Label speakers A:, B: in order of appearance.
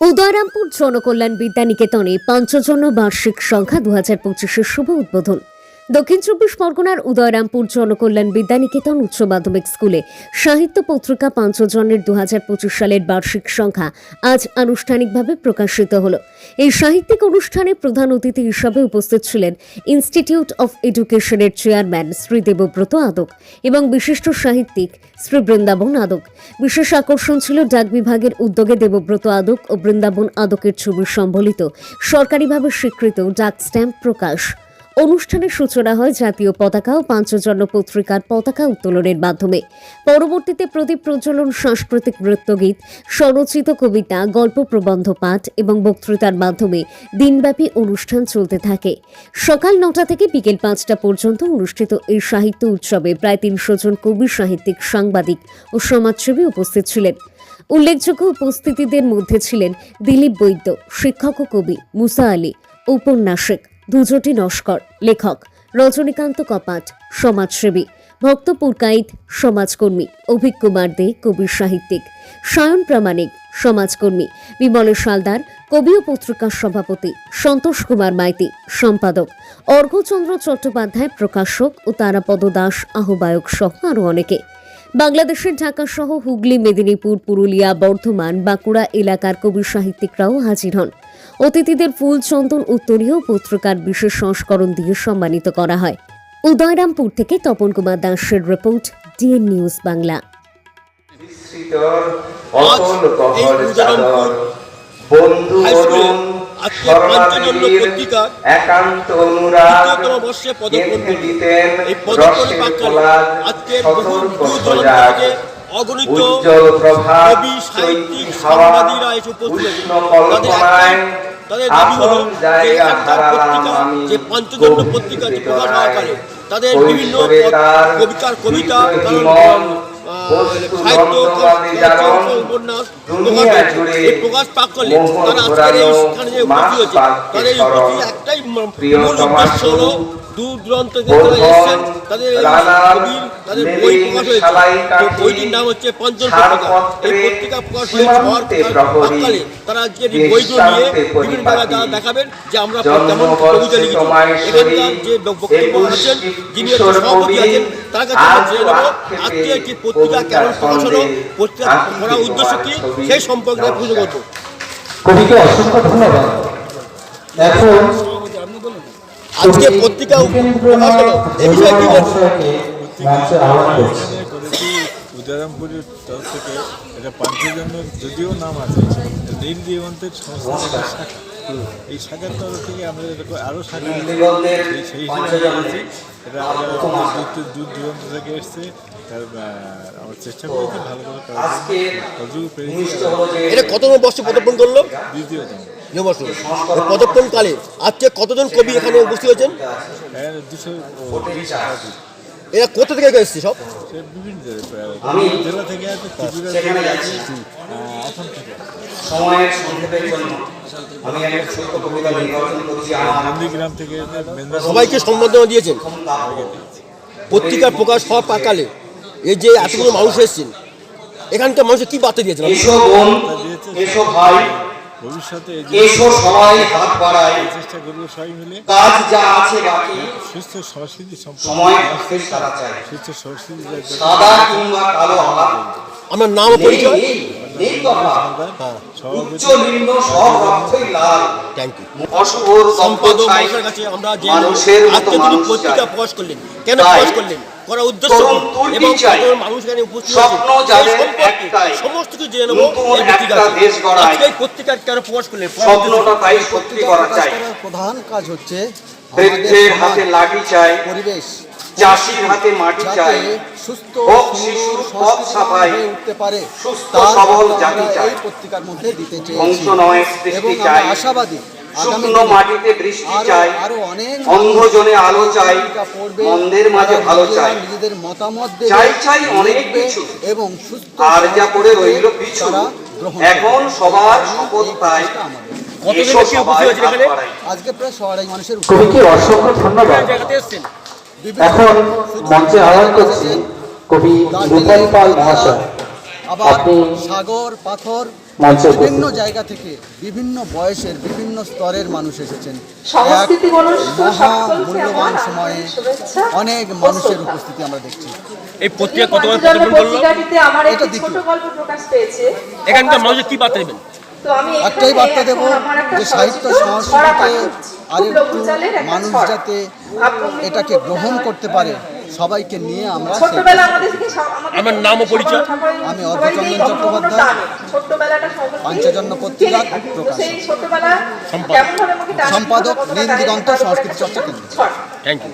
A: উদয়রামপুর জনকল্যাণ বিদ্যানিকেতনে পঞ্চজন্য বার্ষিক সংখ্যা দু হাজার পঁচিশের শুভ উদ্বোধন। দক্ষিণ চব্বিশ পরগনার উদয়রামপুর জনকল্যাণ বিদ্যানিকেতন উচ্চ মাধ্যমিক স্কুলে সাহিত্য পত্রিকা পঞ্চজনের দু হাজার পঁচিশ সালের বার্ষিক সংখ্যা আজ আনুষ্ঠানিকভাবে প্রকাশিত হল। এই সাহিত্যিক অনুষ্ঠানে প্রধান অতিথি হিসাবে উপস্থিত ছিলেন ইনস্টিটিউট অফ এডুকেশনের চেয়ারম্যান শ্রী দেবব্রত আদক এবং বিশিষ্ট সাহিত্যিক শ্রী বৃন্দাবন আদক। বিশেষ আকর্ষণ ছিল ডাক বিভাগের উদ্যোগে দেবব্রত আদক ও বৃন্দাবন আদকের ছবি সম্বলিত সরকারিভাবে স্বীকৃত ডাক স্ট্যাম্প প্রকাশ। অনুষ্ঠানের সূচনা হয় জাতীয় পতাকা ও পাঞ্চজন্য পত্রিকার পতাকা উত্তোলনের মাধ্যমে। পরবর্তীতে প্রদীপ প্রজ্বলন সাংস্কৃতিক নৃত্যগীত, স্বরচিত কবিতা, গল্প প্রবন্ধ পাঠ এবং বক্তৃতার মাধ্যমে দিনব্যাপী অনুষ্ঠান চলতে থাকে। সকাল নটা থেকে বিকেল পাঁচটা পর্যন্ত অনুষ্ঠিত এই সাহিত্য উৎসবে প্রায় তিনশো জন কবি, সাহিত্যিক, সাংবাদিক ও সমাজসেবী উপস্থিত ছিলেন। উল্লেখযোগ্য উপস্থিতিদের মধ্যে ছিলেন দিলীপ বৈদ্য, শিক্ষক ও কবি মুসা আলী উপন্যাসিক দুজটি নস্কর, লেখক রজনীকান্ত কপাট, সমাজসেবী। ভক্ত পুরকাইত, সমাজকর্মী, অভিক কুমার দে, কবি সাহিত্যিক। সায়ন প্রামাণিক, সমাজকর্মী। বিমলেশ সালদার, কবি ও পত্রিকার সভাপতি। সন্তোষ কুমার মাইতি, সম্পাদক। অর্ঘচন্দ্র চট্টোপাধ্যায়, প্রকাশক ও তারাপদ দাস, আহ্বায়ক সহ আরও অনেকে। বাংলাদেশের ঢাকা সহ হুগলি, মেদিনীপুর, পুরুলিয়া, বর্ধমান, বাঁকুড়া এলাকার কবি সাহিত্যিকরাও হাজির হন। অতিথিদের ফুল চন্দন উত্তরীয় পত্রিকার বিশেষ সংস্করণ দিয়ে সম্মানিত করা হয়। উদয়রামপুর থেকে তপন কুমার দাসের রিপোর্ট ডিএন নিউজ বাংলা।
B: বন্ধু একান্ত অনুরাগ। দিতেন
C: অগণিত কবি সাহিত্যিক সাংবাদিকরা এসে উপস্থিত। তাদের তাদের দাবি হলো যে
B: জায়গা
C: এখানকার পত্রিকা যে পাঞ্চজন্য পত্রিকা যে প্রকাশ। হওয়াকালে তাদের বিভিন্ন কবিতার কবিতা সাহিত্য উপন্যাস প্রকাশ এই প্রকাশ পাক করলে তারা আজকের এই স্থানে যে উপস্থিত হয়েছে তাদের এই একটাই মূল উদ্দেশ্য হলো দূর দূরান্ত থেকে তারা এসেছেন তাদের কবির তাদের বই প্রকাশ হয়েছে। তো বইটির নাম হচ্ছে পঞ্চম পত্রিকা। এই পত্রিকা প্রকাশ হয়েছে হওয়ার তারা আজকের এই বইগুলো নিয়ে বিভিন্ন জায়গায় তারা দেখাবেন যে আমরা কেমন কবিতা লিখেছি এখানকার যে বক্তব্য আছেন যিনি সভাপতি আছেন তার কাছে আমরা জেনে নেব আজকে একটি পত্রিকা কেমন প্রকাশ হলো পত্রিকা করার উদ্দেশ্য কি সেই সম্পর্কে পুজো করব।
D: কবিকে অসংখ্য ধন্যবাদ। এখন
C: আজকে পত্রিকা এই বিষয়ে কি
E: উদয়রামপুরের তরফ থেকে এটা পাঞ্চজন্য যদিও নাম আছে নীল দিগন্তের একটা শাখা এই শাখার তরফ থেকে আমরা এরকম আরও শাখা সেই- হিসাবে এটা আমরা দূর দূর- দূর দূরান্ত থেকে এসছে। তার আমরা চেষ্টা করেছি ভালো করে
C: এটা কত বর্ষে পদার্পণ করল?
E: দ্বিতীয়তম।
C: বছর কালে আজকে কতজন কবি এখানে উপস্থিত হয়েছেন?
E: হ্যাঁ
C: এরা কোথা থেকে এসেছে সব?
E: বিভিন্ন জায়গায় প্রায়
B: আমি
E: জেলা থেকে আছে ত্রিপুরা
B: সেখানে
E: থেকে
B: যাচ্ছি।
E: আছে আহ, আসাম থেকে
B: সময়ের সংক্ষেপের জন্য। আমি একটা ছোট্ট কবিতা নির্বাচন করছি।
E: নন্দীগ্রাম থেকে
C: সবাইকে সম্বর্ধনা দিয়েছেন। পত্রিকার প্রকাশ হওয়ার পাকালে এই যে এতগুলো মানুষ এসেছেন এখানকার মানুষের কি বার্তা দিয়েছেন?
B: এসো বোন এসো ভাই
E: ভবিষ্যতে যে
B: এসো সবাই হাত বাড়াই
E: চেষ্টা করব সবাই মিলে।
B: কাজ যা আছে বাকি।
E: সুস্থ সংস্কৃতি সম্পর্কে
B: সময় সারা চাই।
E: সুস্থ সংস্কৃতি
B: সাদা কিংবা কালো হাত।
C: আমার নাম পরিচয়?
B: নেই, নেই কথা উচ্চ নিম্ন সব রক্তই লাল।
C: থ্যাংক সম্পাদক
B: সম্পদ চাই
C: কাছে আমরা যে
B: মানুষের
C: পত্রিকা প্রকাশ করলেন। কেন প্রকাশ করলেন? করার উদ্দেশ্য এবং
B: চাই।
C: মানুষ এখানে উপস্থিত হয়েছে। সমস্ত কিছু জেনে নেব। আজকে এই পত্রিকা কেন প্রকাশ করলেন?
B: করা
F: প্রধান কাজ হচ্ছে
B: বৃদ্ধের হাতে লাঠি চাই।
F: পরিবেশ।
B: চাষির হাতে মাটি চাই।
F: সুস্থ
B: শিশুর পথ সাফাই,
F: উঠতে পারে
B: সুস্থ সবল জাতি চাই।
F: পত্রিকার মধ্যে দিতে এবং
B: চাই।
F: আশাবাদী
B: শুকনো মাটিতে বৃষ্টি
F: আরো-
B: চাই অন্ধজনে আলো চাই মন্দের মাঝে ভালো চাই
F: নিজেদের মতামত
B: চাই চাই অনেক কিছু।
F: এবং সুস্থ
B: আর যা পড়ে রইল পিছু এখন সবার শপথ তাই
F: প্রচেষ্টা আমাদের।
C: কতজন
B: এসো
C: ব্যক্তি
B: সবাই
C: উপস্থিত হয়েছে
B: হাত
C: এখানে?
B: বাড়াই।
F: আজকে প্রায় সবাই মানুষের
D: কবিকে অসংখ্য ধন্যবাদ এখন মঞ্চে আহ্বান করছি কবি রূপাল পাল মহাশয়
F: আবার
D: আপনি
F: সাগর পাথর বিভিন্ন জায়গা থেকে বিভিন্ন বয়সের বিভিন্ন স্তরের মানুষ এসেছেন। এক মহা মূল্যবান সময়ে অনেক মানুষের উপস্থিতি আমরা দেখছি।
C: এই পত্রিকা কতবার প্রতিবেদন করল?
F: এটা
G: একটি
F: দ্বিতীয়।
G: প্রকাশ পেয়েছে।
C: এখানকার মানুষের কি বার্তা
G: আমি
F: একটাই বার্তা দেব যে সাহিত্য সংস্কৃতিতে আর একটু মানুষ যাতে এটাকে গ্রহণ করতে পারে। সবাইকে নিয়ে আমরা
C: আমার নাম ও পরিচয়?
F: আমি
G: সবাই
F: অর্ধচন্দন চট্টোপাধ্যায়।
G: পত্রিকা
F: পাঞ্চজন্য পত্রিকার।
G: সেই ছোটবেলা
C: সম্পাদক।
G: কেমন ভাবে আমাকে টানতে হবে,
F: সম্পাদক
G: কতটা
F: নীল
G: টানে,
F: দিগন্ত
G: তার উপরে
F: সংস্কৃতি চর্চা কেন্দ্র।
C: Thank you